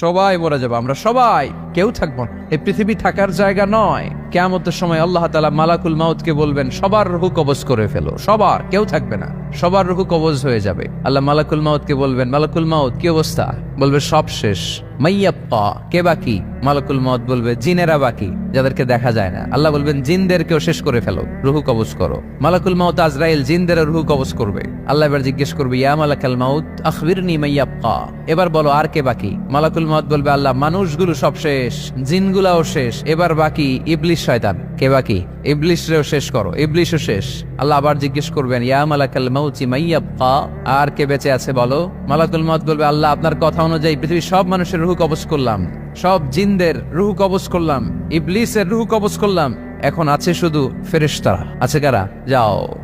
সবাই মরে যাব আমরা সবাই কেউ থাকব না। এই পৃথিবী থাকার জায়গা নয়। কেমতের সময় আল্লাহ তালা মালাকুল মাউতকে বলবেন, সবার রুহু কবজ করে ফেলো। সবার, কেউ থাকবে না। সবার রুহু কবজ হয়ে যাবে। আল্লাহ মালাকুল মাউতকে বলবেন, মালাকুল মাউত, কি অবস্থা? বলবে, সব শেষ। মাইয়াপ্পা, কে বাকি? মালাকুল মত বলবে, জিনেরা বাকি, যাদেরকে দেখা যায় না। আল্লাহ বলবেন, জিনদেরকেও শেষ করে ফেলো, রুহু কবজ করো। মালাকুল মাউত আজরাইল, জিনদের রুহু কবজ করবে। আল্লাহ এবার জিজ্ঞেস করবে, ইয়া মালাকাল মাউত মাইয়াপ্পা। এবার বলো, আর কে বাকি? মালাকুল মাউত বলবে, আল্লাহ, মানুষগুলো সব শেষ, জিনগুলাও শেষ, এবার বাকি, ইবলিশ শয়তান। কে বা বাকি ইবলিশরেও শেষ করো। ইবলিশও শেষ। আল্লাহ আবার জিজ্ঞেস করবেন, ইয়া মালাকাল মাউতি মাইয়াপ্পা আর কে বেঁচে আছে বলো? মালাকুল মাউত বলবে, আল্লাহ, আপনার কথা অনুযায়ী পৃথিবীর সব মানুষের রুহু কবজ করলাম। সব জিনদের রুহু কবজ করলাম। ইবলিসের রুহু কবজ করলাম। এখন আছে শুধু ফেরেশতারা। আছে কারা? যাও।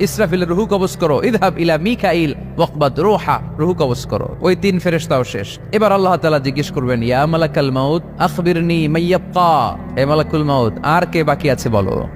ইসরাফিলের রুহু কবজ করো, ইদহাব ইলা মিখাইল ওয়াকবাদ রুহা, রুহু কবজ করো। ওই তিন ফেরেস্তাও শেষ। এবার আল্লাহ তালা জিজ্ঞেস করবেন, ইয়া মালাকাল মাউত, আখবিরনি মাইয়াবকা এ মালাকুল মাউত, আর কে বাকি আছে বলো?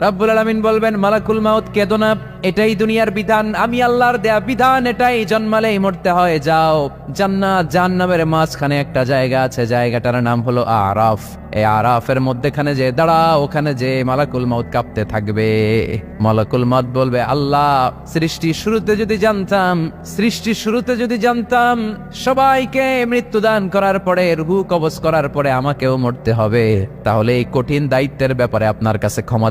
রাব্বুল আলামিন বলবেন, মালাকুল মাউত, কেদো না। এটাই দুনিয়ার বিধান। আমি আল্লাহর দেয়া বিধান, এটাই জন্মালেই মরতে হয়। যাও, জান্নাত, জাহান্নামের মাঝখানে একটা জায়গা আছে। জায়গাটার নাম হলো আরাফ। এই আরাফের মধ্যেখানে যে দাঁড়া ওখানে যে মালাকুল মাউত কাঁপতে থাকবে। মালাকুল মাউত বলবে, আল্লাহ, সৃষ্টি শুরুতে যদি জানতাম, সৃষ্টি শুরুতে যদি জানতাম, সবাইকে মৃত্যুদান করার পরে, রুহু কবজ করার পরে আমাকেও মরতে হবে। তাহলে এই কঠিন দায়িত্বের ব্যাপারে আপনার কাছে ক্ষমা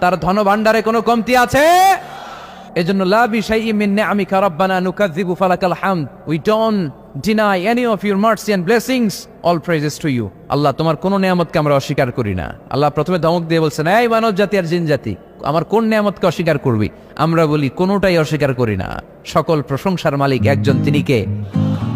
তার ধন ভান্ডারে কোনো কমতি আছে? এজন্য লা বিশাইইন মিন নিআমিকা রাব্বানা নুকাযযিবু ফালাকাল হামদ। We don't deny any of your mercy and blessings all praises to you আল্লাহ, তোমার কোন নিয়ামতকে আমরা অস্বীকার করি না। আল্লাহ প্রথমে ধমক দিয়ে বলছেন, এই মানব জাতি আর জিন জাতি, আমার কোন নিয়ামতকে অস্বীকার করবি? আমরা বলি, কোনোটাই অস্বীকার করি না। সকল প্রশংসার মালিক একজন, তিনি কে?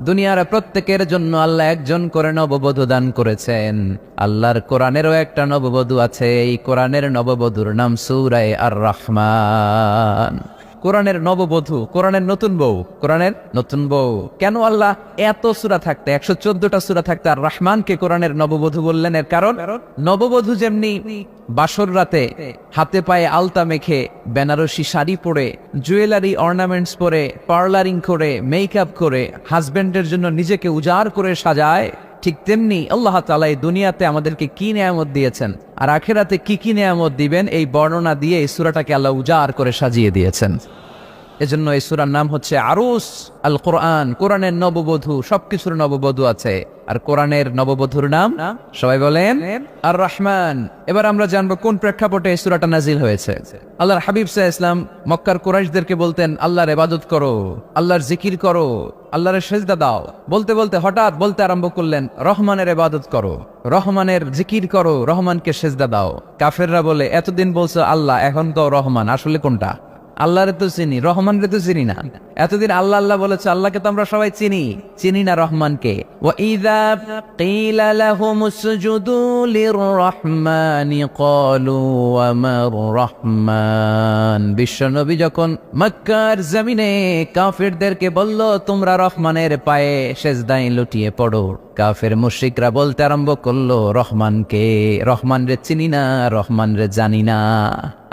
দুনিয়ার প্রত্যেকের জন্য আল্লাহ একজন করে নববধূ দান করেছেন। আল্লাহর কোরআনেরও একটা নববধূ আছে, এই কোরআনের নববধূর নাম সুরায় আর রহমান কোরআনের নববধূ, কোরআনের নতুন বউ, কোরআনের নতুন বউ। কেন আল্লাহ এত সুরা থাকতে, একশো চোদ্দটা সুরা থাকতে আর রহমানকে কোরআনের নববধূ বললেন? এর কারণ, নববধূ যেমনি বাসর রাতে হাতে পায়ে আলতা মেখে বেনারসি শাড়ি পরে, জুয়েলারি অর্নামেন্টস পরে, পার্লারিং করে, মেকআপ করে হাজবেন্ডের জন্য নিজেকে উজাড় করে সাজায় ঠিক তেমনি আল্লাহ তালা এই দুনিয়াতে আমাদেরকে কি নিয়ামত দিয়েছেন? আর আখেরাতে কি কি নিয়ামত দিবেন? এই বর্ণনা দিয়ে এই সুরাটাকে আল্লাহ উজাড় করে সাজিয়ে দিয়েছেন। এজন্য এই সুরার নাম হচ্ছে আরুস আল কোরআন কোরআনের নববধূ, সবকিছুর নববধূ আছে। আর কোরআনের নববধূর নাম সবাই বলেন আর রহমান এবার আমরা জানব কোন প্রেক্ষাপটে এই সুরাটা নাজিল হয়েছে। আল্লাহর হাবিব সাহ ইসলাম মক্কার কুরাইশদেরকে বলতেন, আল্লাহর ইবাদত করো, আল্লাহর জিকির করো আল্লাহরের সেজদা দাও। বলতে বলতে হঠাৎ বলতে আরম্ভ করলেন, রহমানের এবাদত করো, রহমানের জিকির করো, রহমানকে সেজদা দাও। কাফেররা বলে, এতদিন বলছো আল্লাহ, এখন তো রহমান, আসলে কোনটা? আল্লাহরে তো চিনি রহমানরে তো চিনি না এতদিন আল্লাহ আল্লাহ বলেছে আল্লাহকে তো আমরা সবাই চিনি চিনি না রহমানকে وَإِذَا قِيلَ لَهُمُ اسْجُدُوا لِلرَّحْمَنِ قَالُوا وَمَا الرَّحْمَنُ বিশ্বনবী যখন মক্কার জমিনে কাফেরদেরকে বলল তোমরা রহমানের পায়ে সেজদায় লুটিয়ে পড়ো কাফের মুশরিকরা বলতে আরম্ভ করল, রহমানকে। রহমান রে চিনি না রহমান রে জানি না।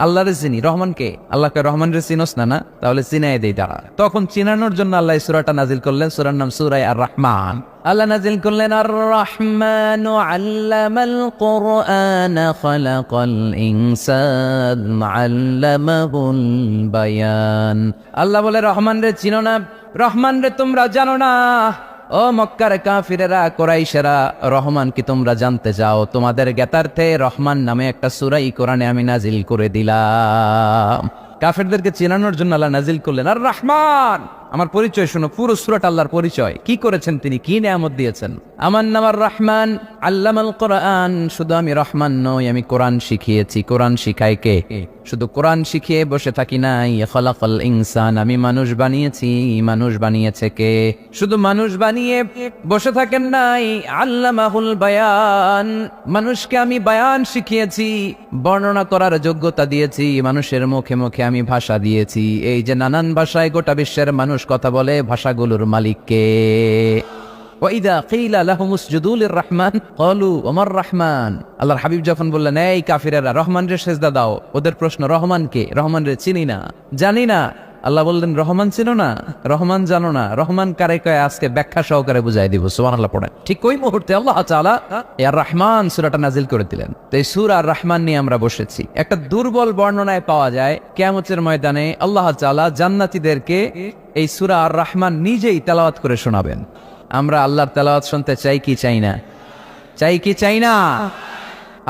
আল্লাহ রে চিনি রহমানকে আল্লাহকে রহমান রে চিনোস না না? তাহলে চিনাই দেই তারা তখন চিনানোর জন্য আল্লাহ সুরাটা নাজিল করলেন। সূরার নাম সূরাই আর রহমান আল্লাহ নাজিল করলেন আর রহমান আল্লামাল কোরআন খালাকাল ইনসান আল্লামাহুল বায়ান। আল্লাহ বলে রহমান রে চিনো না। রহমান রে তোমরা জানো না। ও মক্কার কাফিরেরা, কোরাইশেরা, রহমান কি তোমরা জানতে যাও তোমাদের জ্ঞাতার্থে রহমান নামে একটা সুরাই কোরআনে আমি নাজিল করে দিলাম। কাফেরদেরকে চেনানোর জন্য আল্লাহ নাজিল করলেন, আর রহমান! আমার পরিচয় শোনো, পুরো সুরাট আল্লাহর পরিচয়। কি করেছেন তিনি? কি নিয়ামত দিয়েছেন? আমার নাম আর রহমান, আল্লামাল কোরআন। শুধু আমি রহমান নই, আমি কোরআন শিখিয়েছি। কোরআন শিখাই কে? শুধু কোরআন শিখিয়ে বসে থাকি নাই। খলাকল ইনসান, আমি মানুষ বানিয়েছি। মানুষ বানিয়েছে কে? শুধু মানুষ বানিয়ে বসে থাকেন নাই। আল্লামাহুল বায়ান, মানুষকে আমি বায়ান শিখিয়েছি। বর্ণনা করার যোগ্যতা দিয়েছি। মানুষের মুখে মুখে আমি ভাষা দিয়েছি। এই যে নানান ভাষায় গোটা বিশ্বের মানুষ কথা বলে, ভাষাগুলোর মালিককে। ওয়াইদা কিলা লাহুম উসজুদু রহমান কলু ওমর রহমান? আল্লাহর হাবিব যখন বললেন, এই কাফিরেরা রহমান রে সেজদা দাও। ওদের প্রশ্ন, রহমান কে? রহমান রে চিনি না। জানি না। আল্লাহ বললেন, রহমান ছিল না, রহমান জানো না, রহমান কারে কয়, আজকে ব্যাখ্যা সহকারে বুঝাই দিব, সুবহানাল্লাহ পড়েন। ঠিক ওই মুহূর্তে আল্লাহ তাআলা আর রহমান সুরাটা নাজিল করে দিলেন। তো এই সূরা আর রহমান নিয়ে আমরা বসেছি। একটা দুর্বল বর্ণনায় পাওয়া যায়, কিয়ামতের ময়দানে আল্লাহ তাআলা জান্নাতীদেরকে এই সুরা আর রহমান নিজেই তেলাওয়াত করে শোনাবেন। আমরা আল্লাহর তেলাওয়াত শুনতে চাই কি চাই না? চাই কি চাই না?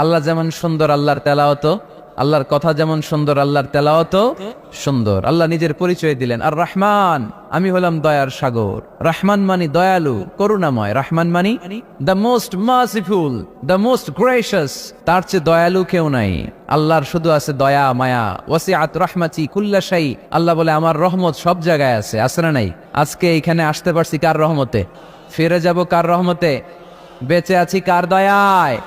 আল্লাহ যেমন সুন্দর আল্লাহর তেলাওয়াত আল্লাহর কথা যেমন সুন্দর, আল্লাহর তেলাওয়াত সুন্দর। আল্লাহ নিজের পরিচয় দিলেন, আর রহমান, আমি হলাম দয়ার সাগর। রহমান মানি দয়ালু, করুণাময়। রহমান মানি the most merciful the most gracious তার চেয়ে দয়ালু কেউ নাই। আল্লাহর শুধু আছে দয়া, মায়া। ওয়াসিআত রহমাতি কুল্লাশাই আল্লাহ বলে, আমার রহমত সব জায়গায় আছে আছে না নাই? আজকে এখানে আসতে পারছি কার রহমতে? ফিরে যাব কার রহমতে? বেঁচে আছি কার দয়ায়?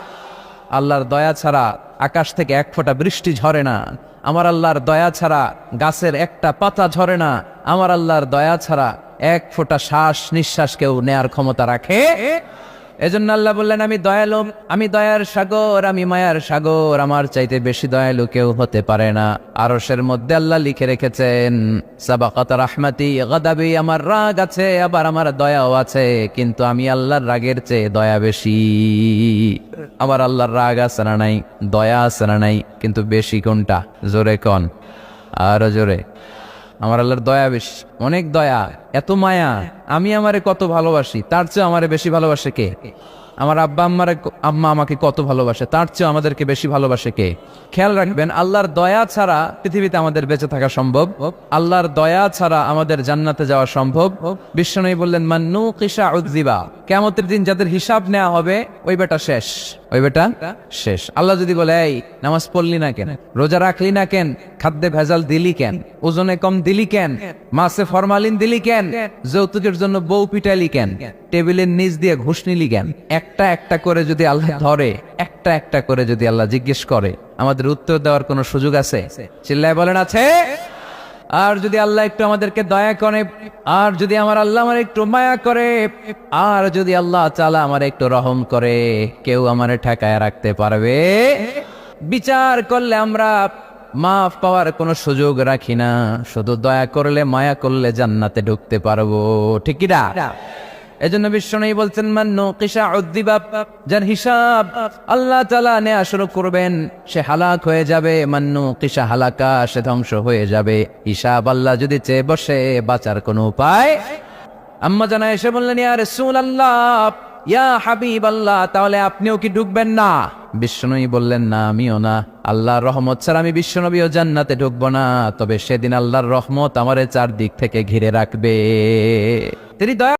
আল্লাহর দয়া ছাড়া আকাশ থেকে এক ফোঁটা বৃষ্টি ঝরে না। আমার আল্লাহর দয়া ছাড়া গাছের একটা পাতা ঝরে না। আমার আল্লাহর দয়া ছাড়া এক ফোঁটা শ্বাস নিঃশ্বাস কেউ নেয়ার ক্ষমতা রাখে? এজন্য আল্লাহ বললেন, আমি দয়ালু, আমি দয়ার সাগর, আমি মায়ার সাগর। আমার চাইতে বেশি দয়ালু কেউ হতে পারে না। আরশের মধ্যে আল্লাহ লিখে রেখেছেন, সাবাকাত রাহমাতি, গাদাবি, আমার রাগ আছে, আবার আমার দয়াও আছে, কিন্তু আমি আল্লাহর রাগের চেয়ে দয়া বেশি। আমার আল্লাহর রাগ আছে না নাই, দয়া আছে না নাই, কিন্তু বেশি কোনটা? জোরে কন, আরও জোরে। আমার আল্লাহর দয়া বেশি। অনেক দয়া, এত মায়া। আমি আমারে কত ভালোবাসি, তার চেয়ে আমারে বেশি ভালোবাসে কে? আমার আব্বা আম্মার আম্মা আমাকে কত ভালোবাসে, তার চেয়ে আমাদেরকে বেশি ভালোবাসে কে? খেয়াল রাখবেন, আল্লাহর দয়া ছাড়া পৃথিবীতে আমাদের বেঁচে থাকা সম্ভব, আল্লাহর দয়া ছাড়া আমাদের জান্নাতে যাওয়া সম্ভব। বিশ্বনবী বললেন মান্নু কিসা উদ্দিবা কেমতের দিন যাদের হিসাব নেওয়া হবে, ওই বেটা শেষ, ওই বেটা শেষ। আল্লাহ যদি বলে, এই, নামাজ পড়লি না কেন? রোজা রাখলি না কেন? খাদ্যে ভেজাল দিলি কেন? ওজনে কম দিলি কেন? মাসে ফরমালিন দিলি কেন? যৌতুকের জন্য বউ পিটাইলি কেন? টেবিলের নিচ দিয়ে ঘুষ নিলি কেন? একটা একটা করে যদি আল্লাহ ধরে, একটা একটা করে যদি আল্লাহ জিজ্ঞেস করে, আমাদের উত্তর দেওয়ার কোনো সুযোগ আছে? চিল্লায় বলেন, আছে। আর যদি আল্লাহ একটু আমাদেরকে দয়া করে, আর যদি আমার আল্লাহ আমার একটু মায়া করে, আর যদি আল্লাহ চালা আমার একটু রহম করে, কেউ আমার ঠেকায় রাখতে পারবে? বিচার করলে আমরা মাফ পাওয়ার কোনো সুযোগ রাখি না। শুধু দয়া করলে, মায়া করলে জান্নাতে ঢুকতে পারব। ঠিক না? এজন্য বিশ্বনবী বলছেন, মান্নু কিসা উদ্দিবাব যার হিসাব আল্লাহ তাআলা নেওয়া শুরু করবেন, সে হালাক হয়ে যাবে। মান্নু কিসা হালাকা, সে ধ্বংস হয়ে যাবে। হিসাব আল্লাহ যদি চেয়ে বসে, বাঁচার কোনো উপায় আম্মা জানা এসে বললেন, ইয়া রাসূলুল্লাহ, ইয়া হাবিব আল্লাহ তাহলে আপনিও কি ঢুকবেন না? বিশ্বনবী বললেন, না, আমিও না। আল্লাহর রহমত ছাড়া আমি বিশ্বনবীও জান্নাতে ঢুকবো না। তবে সেদিন আল্লাহর রহমত আমারে চারদিক থেকে ঘিরে রাখবে। তিনি দয়া